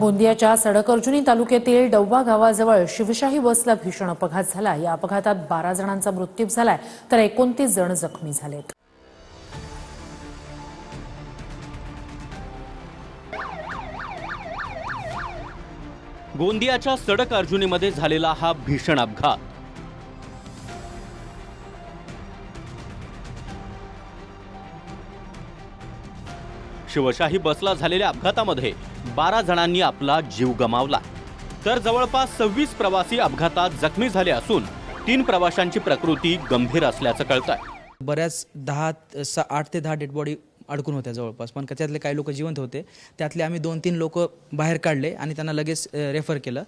गोंदियाच्या सडकअर्जुनी तालुक्यातील डव्वा गावाजवळ शिवशाही बसला भीषण अपघात झाला या अपघातात बारा जणांचा मृत्यू झालाय तर एकोणतीस जण जखमी झालेत. गोंदियाच्या सडक अर्जुनीमध्ये झालेला हा भीषण अपघात. शिवशाही बसला झालेल्या अपघातामध्ये बारा जणांनी आपला जीव गमावला. तर जवळपास सव्वीस प्रवासी अपघातात जखमी झाले असून तीन प्रवाशांची प्रकृती गंभीर असल्याचं कळत आहे बऱ्याच दहा आठ ते दहा डेड बॉडी अडकून होत्या जवळपास. पण त्यातले काही लोक जिवंत होते. त्यातले आम्ही दोन तीन लोक बाहेर काढले आणि त्यांना लगेच रेफर केलं.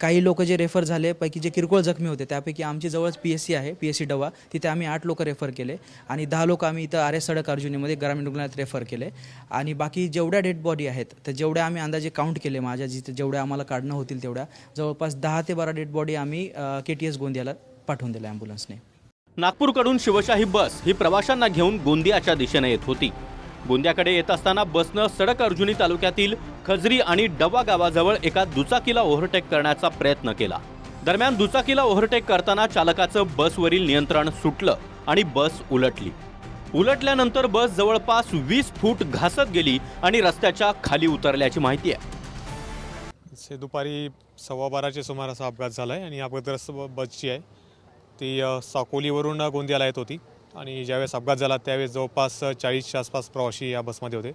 काही लोक जे रेफर झाले पैकी जे किरकोळ जखमी होते त्यापैकी आमची जवळच पी एस सी आहे पी एस सी डवा. तिथे आम्ही आठ लोक रेफर केले आणि दहा लोक आम्ही इथं आर एस सडक अर्जुनीमध्ये ग्रामीण रुग्णालयात रेफर केले. आणि बाकी जेवढ्या डेड बॉडी आहेत तर जेवढ्या आम्ही अंदाजे काउंट केले माझ्या जिथे जेवढ्या आम्हाला काढणं होतील तेवढ्या. जवळपास दहा ते बारा डेड बॉडी आम्ही के टी एस गोंदियाला पाठवून दिलं ॲम्ब्युलन्सने नागपूरकडून शिवशाही बस ही प्रवाशांना घेऊन गोंदियाच्या दिशेने येत होती. गोंदियाकडे येत असताना बसनं सडक अर्जुनी तालुक्यातील खजरी आणि डवा गावाजवळ एका दुचाकीला ओव्हरटेक करण्याचा प्रयत्न केला. दरम्यान दुचाकीला ओव्हरटेक करताना चालकाचं बसवरील नियंत्रण सुटलं आणि बस उलटली. उलटल्यानंतर बस जवळपास वीस फूट घासत गेली आणि रस्त्याच्या खाली उतरल्याची माहिती आहे. दुपारी सव्वा बाराच्या सुमारास अपघात झाला आहे आणि अपघातग्रस्त बसची आहे. ती साकोलीवरून गोंदियाला येत होती. आणि ज्यावेळेस अपघात झाला त्यावेळेस जवळपास चाळीसच्या आसपास प्रवासी या बसमध्ये होते.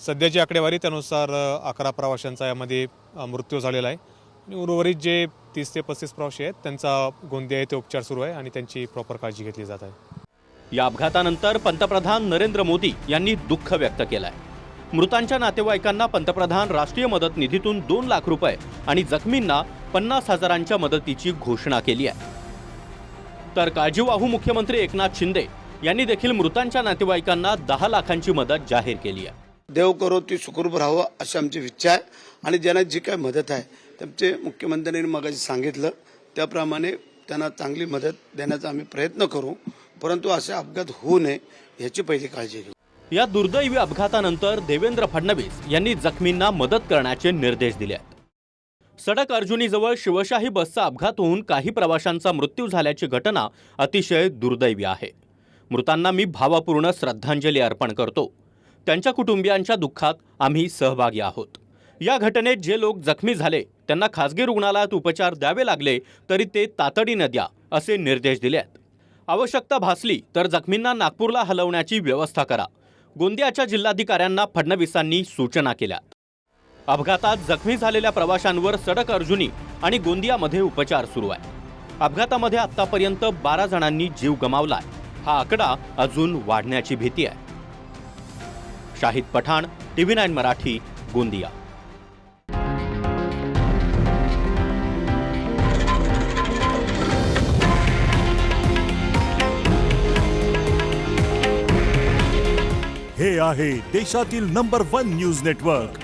सध्याची आकडेवारी त्यानुसार अकरा प्रवाशांचा यामध्ये मृत्यू झालेला आहे. आणि उर्वरित जे तीस ते पस्तीस प्रवासी आहेत त्यांचा गोंदिया येथे उपचार सुरू आहे आणि त्यांची प्रॉपर काळजी घेतली जात आहे. या अपघातानंतर पंतप्रधान नरेंद्र मोदी यांनी दुःख व्यक्त केलंय. मृतांच्या नातेवाईकांना पंतप्रधान राष्ट्रीय मदत निधीतून दोन लाख रुपये आणि जखमींना पन्नास हजारांच्या मदतीची घोषणा केली आहे. तर काळजीवाहू मुख्यमंत्री एकनाथ शिंदे यांनी देखील मृतांच्या नातेवाईकांना दहा लाखांची मदत जाहीर केली आहे. देव करो ती सुखरूप राहावं अशी आमची इच्छा आहे. आणि ज्यांना जी काय मदत आहे त्यांचे मुख्यमंत्र्यांनी मगाशी सांगितलं. त्याप्रमाणे त्यांना चांगली मदत देण्याचा आम्ही प्रयत्न करू. परंतु असे अपघात होऊ नये याची पहिली काळजी घेऊ. या दुर्दैवी अपघातानंतर देवेंद्र फडणवीस यांनी जखमींना मदत करण्याचे निर्देश दिले आहेत. सडक अर्जुनीजवळ शिवशाही बसचा अपघात होऊन काही प्रवाशांचा मृत्यू झाल्याची घटना अतिशय दुर्दैवी आहे. मृतांना मी भावपूर्ण श्रद्धांजली अर्पण करतो. त्यांच्या कुटुंबियांच्या दुःखात आम्ही सहभागी आहोत. या घटनेत जे लोक जखमी झाले त्यांना खासगी रुग्णालयात उपचार द्यावे लागले तरी ते तातडीनं द्या असे निर्देश दिले आहेत. आवश्यकता भासली तर जखमींना नागपूरला हलवण्याची व्यवस्था करा. गोंदियाच्या जिल्हाधिकाऱ्यांना फडणवीसांनी सूचना केल्या अपघातात जखमी झालेल्या प्रवाशांवर सडक अर्जुनी आणि गोंदियामध्ये उपचार सुरू आहे. अपघातामध्ये आतापर्यंत बारा जणांनी जीव गमावलाय. हा आकडा अजून वाढण्याची भीती आहे. Shahid Pathan TV nine Marathi Gondia. हे आहे देशातील नंबर वन न्यूज नेटवर्क